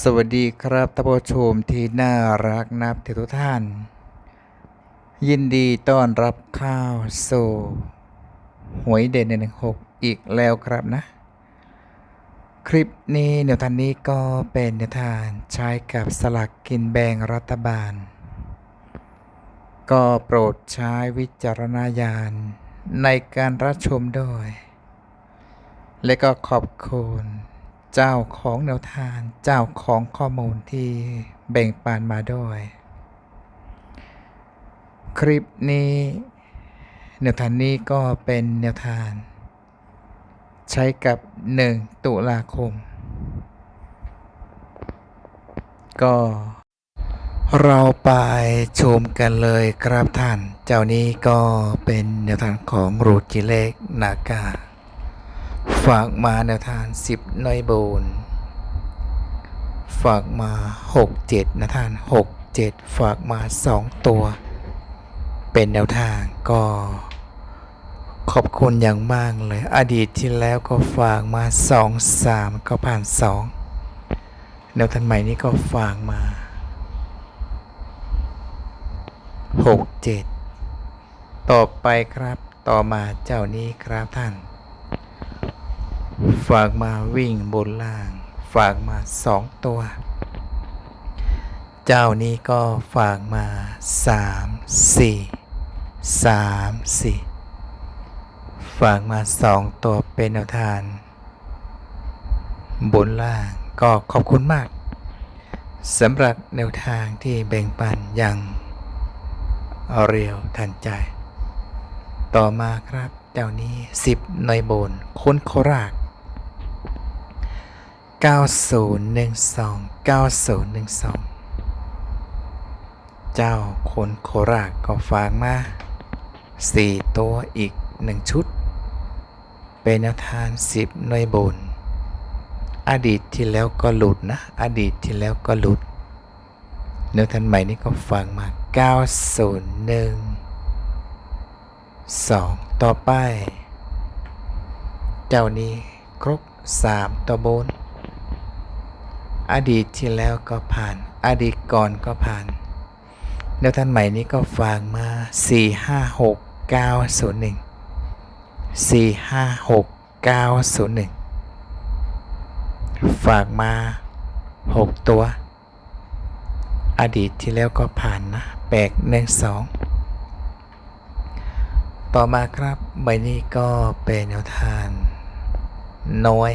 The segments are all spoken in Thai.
สวัสดีครับท่านผู้ชมที่น่ารักนับถือทุกท่าน ยินดีต้อนรับเข้าวสู่หวยเด่นหนึ่งหกอีกแล้วครับนะ คลิปนี้แนวทางนี้ก็เป็นแนวทางใช้กับสลักกินแบ่งรัฐบาล ก็โปรดใช้วิจารณญาณในการรับชมด้วย และก็ขอบคุณ เจ้าของแนวทางเจ้าของข้อมูลที่แบ่งปันมาด้วย คลิปนี้แนวทางนี้ก็เป็นแนวทางใช้กับ 1 ตุลาคม ก็เราไปชมกันเลยครับท่าน เจ้านี้ก็เป็นแนวทางของรูจิเลกนากา ฝากมาแนวทาง10หน่อยโบน ฝากมา6 7นะท่าน6 7ฝากมา2ตัว เป็นแนวทางก็ขอบคุณอย่างมากเลย อดีตที่แล้วก็ฝากมา2 3ก็ผ่าน2แนวทางใหม่นี้ก็ฝากมา6 7ต่อไปครับต่อมาเจ้านี้ครับท่าน ฝากมาวิ่งบนล่าง ฝากมาสองตัว เจ้านี้ก็ฝากมาสามสี่สามสี่ฝากมาสองตัวเป็นแนวทางบนล่างก็ขอบคุณมากสำหรับแนวทางที่แบ่งปันอย่างเรียวทันใจ ต่อมาครับเจ้านี้สิบในอยบนค้นโคราช 9012 9012 เจ้าคนโคราชก็ฝากมา 4 ตัวอีก 1 ชุด เป็นแนวทาง10 หน่วยบน อดีตที่แล้วก็หลุดนะ อดีตที่แล้วก็หลุดแนวทางใหม่นี้ก็ฝากมา 901 2 ต่อไป เจ้านี้ครบ 3ตัวบน อดีตที่แล้วก็ผ่าน อดีตก่อนก็ผ่านแนวทางใหม่นี้ก็ฝากมา 4 5 6 9 0 1 4 5 6 9 0 1 ฝากมา 6 ตัว อดีตที่แล้วก็ผ่านนะแปลกหนึ่งสองต่อมาครับใบนี้ก็เป็นแนวทางน้อย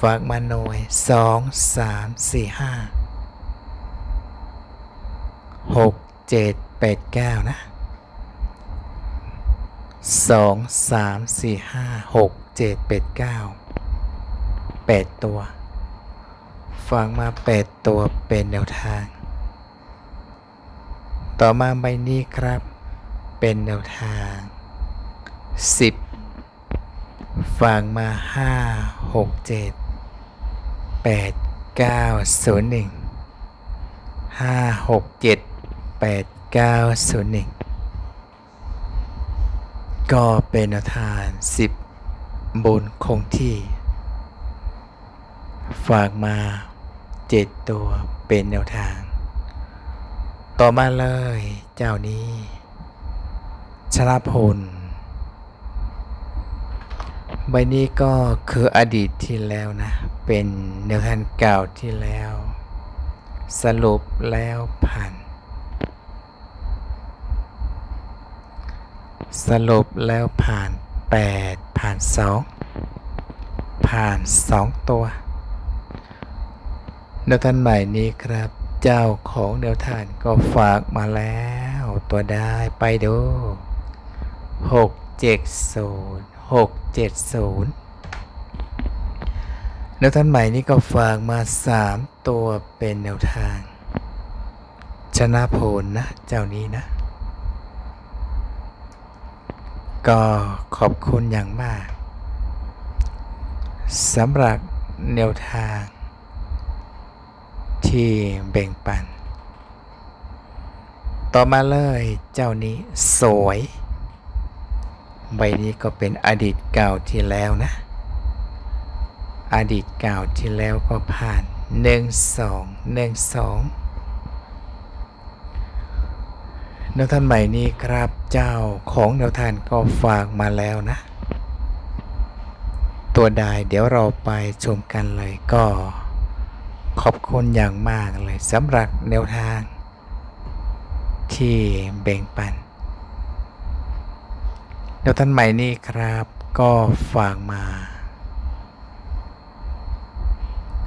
ฝากมาหน่วยสองสามสี่ห้าหกเจ็ดแปดเก้านะสองสามสี่ห้าหกเจ็ดแปดเก้าแปดตัวฝากมาแปดตัวเป็นแนวทาง ต่อมาใบนี้ครับ เป็นแนวทางสิบฝากมาห้า หกเจ็ดแปดเก้าศูนย์หนึ่งห้าหกเจ็ดแปดเก้าศูนย์หนึ่งก็เป็นแนวทางสิบบนคงที่ ฝากมาเจ็ดตัวเป็นแนวทาง ต่อมาเลยเจ้านี้ ชลาพล ใบนี้ก็คืออดีตที่แล้วนะ เป็นแนวทางเก่าที่แล้ว สรุปแล้วผ่าน สรุปแล้วผ่าน 8 ผ่าน 2 ผ่าน 2 ตัว แนวทางใหม่นี้ครับ เจ้าของแนวทางก็ฝากมาแล้ว ตัวได้ไปดู 6 7 0 6 7 0แนวท่างใหม่นี้ก็ฝากมา 3 ตัวเป็นแนวทาง ชนะโผลนะ เจ้านี้นะ ก็ขอบคุณอย่างมากสำหรับแนวทาง ที่แบ่งปัน ต่อมาเลยเจ้านี้สวย ใบนี้ก็เป็นอดีตเก่าที่แล้วนะ อดีตเก่าที่แล้วก็ผ่านหนึ่งสองหนึ่งสองแนวท่านใหม่นี้ครับเจ้าของแนวทานก็ฝากมาแล้วนะ ตัวใดเดี๋ยวเราไปชมกันเลยก็ ขอบคุณอย่างมากเลยสำหรับแนวทาง ที่แบ่งปัน แนวท่านใหม่นี้ครับ ก็ฝากมา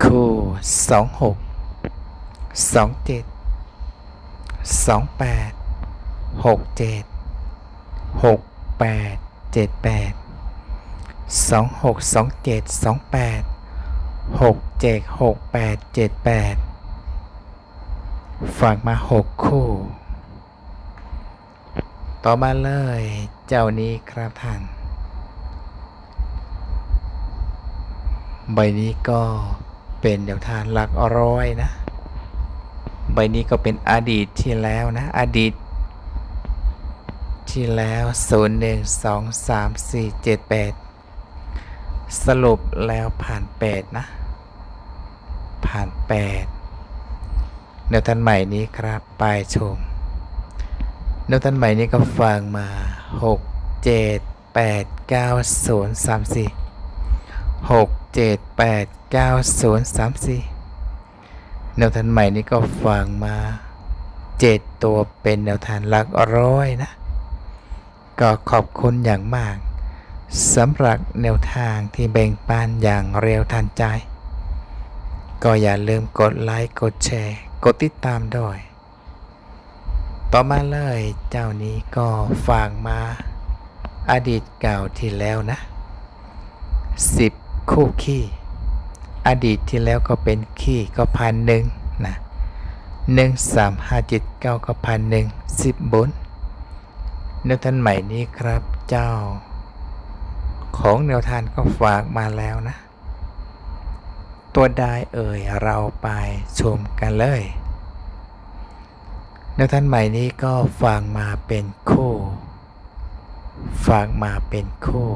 คู่สองหกสองเจ็ดสองแปดหกเจ็ดหกแปดเจ็ดแปดสองหกสองเจ็ดสองแปดหกเจ็ดหกแปดเจ็ดแปดฝากมาหกคู่ ต่อมาเลย เจ้านี้ครับท่าน ใบนี้ก็เป็นเดี๋ยวทานหลักร้อยนะ ใบนี้ก็เป็นอดีตที่แล้วนะ อดีต ที่แล้ว 0 1 2 3 4 7 8 สรุปแล้วผ่าน 8 นะ ผ่าน 8เดี๋ยวท่านใหม่นี้ครับ ไปชม เดี๋ยวท่านใหม่นี้ก็ฟังมา 6 7 8 9 0 3 4หกเจ็ดแปดเก้าศูนย์สามสี่แนวทานใหม่นี้ก็ฟังมาเจ็ดตัวเป็นแนวทานหลักร้อยนะ ก็ขอบคุณอย่างมากสำหรับแนวทางที่แบ่งปันอย่างเร็วทันใจ ก็อย่าลืมกดไลค์ กดแชร์ กดติดตามด้วย ต่อมาเลยเจ้านี้ก็ฝากมาอดีตเก่าที่แล้วนะสิบคู่ขี้ อดีตที่แล้วก็เป็นขี้ก็พันหนึ่งนะหนึ่งสามห้าเจ็ดเก้าก็พันหนึ่งสิบบนแนวท่านใหม่นี้ครับเจ้า ของแนวทานก็ฝากมาแล้วนะ ตัวได้เอ่ยเราไปชมกันเลย แนวท่านใหม่นี้ก็ฝากมาเป็นคู่ฝากมาเป็นคู่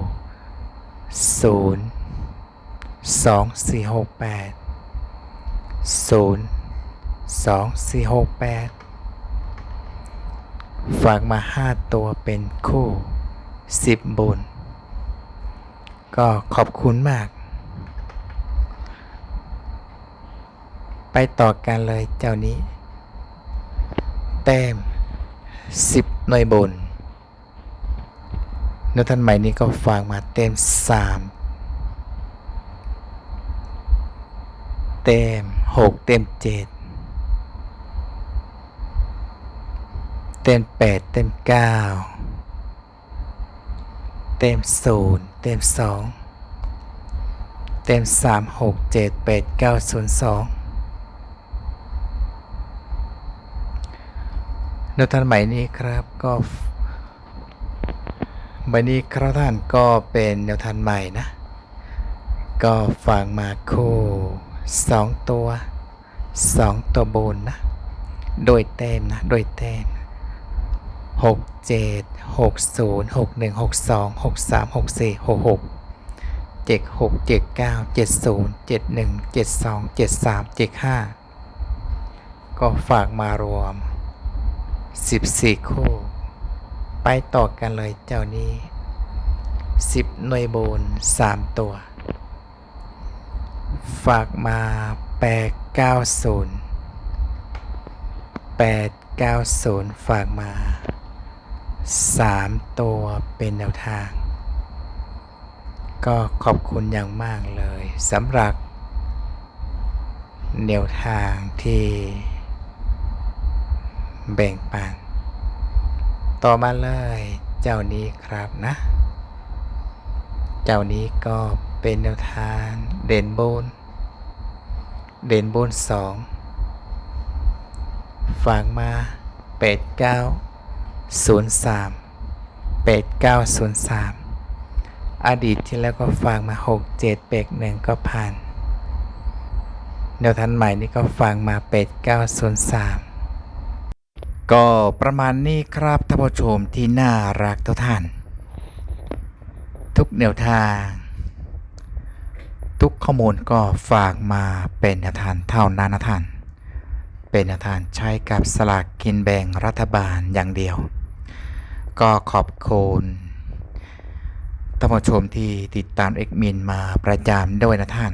ศูนย์สองสี่หกแปดศูนย์สองสี่หกแปดฝากมาห้าตัวเป็นคู่สิบบนก็ขอบคุณมาก ไปต่อกันเลยเจ้านี้ ต้ม 10 หน่วยบน แล้วท่านใหม่นี้ก็ฝากมาเต็ม 3 เต็ม 6 เต็ม 7 เต็ม 8 เต็ม 9 เต็ม 0 เต็ม 2 เต็ม 3 6 7 8 9 0 2 ในท่านใหม่นี้ครับก็ใบนี้ครับท่านก็เป็นแนวทางใหม่นะ ก็ฟังมาคู่สองตัวสองตัวบนนะ โดยเต็มนะ โดยเต็มหกเจ็ดหกศูนย์หกหนึ่งหกสองหกสามหกสี่หกหกเจ็ดหกเจ็ดเก้าเจ็ดศูนย์เจ็ดหนึ่งเจ็ดสองเจ็ดสามเจ็ดห้าก็ฝากมารวม สิบสี่คู่ ไปต่อกันเลยเจ้านี้สิบหน่วยโบนสามตัว ฝากมาแปดเก้าศูนย์แปดเก้าศูนย์ฝากมาสามตัวเป็นแนวทาง ก็ขอบคุณอย่างมากเลยสำหรับแนวทางที่ แบ่งปัน ต่อมาเลยเจ้านี้ครับนะ เจ้านี้ก็เป็นแนวทางเด่นบน เด่นบนสองฝากมาเป็ดเก้าศูนย์สามเป็ดเก้าศูนย์สามอดีตที่แล้วก็ฝากมาหกเจ็ดเป็กหนึ่งก็ผ่านแนวทางใหม่นี่ก็ฟังมา 8903 ก็ประมาณนี้ครับท่านผู้ชมที่น่ารักทุกท่าน ทุกแนวทาง ทุกข้อมูลก็ฝากมาเป็นแนวทางเท่านั้นนะท่าน เป็นแนวทางใช้กับสลากกินแบ่งรัฐบาลอย่างเดียว ก็ขอบคุณท่านผู้ชมที่ติดตามเอกมินมาประจำด้วยนะท่าน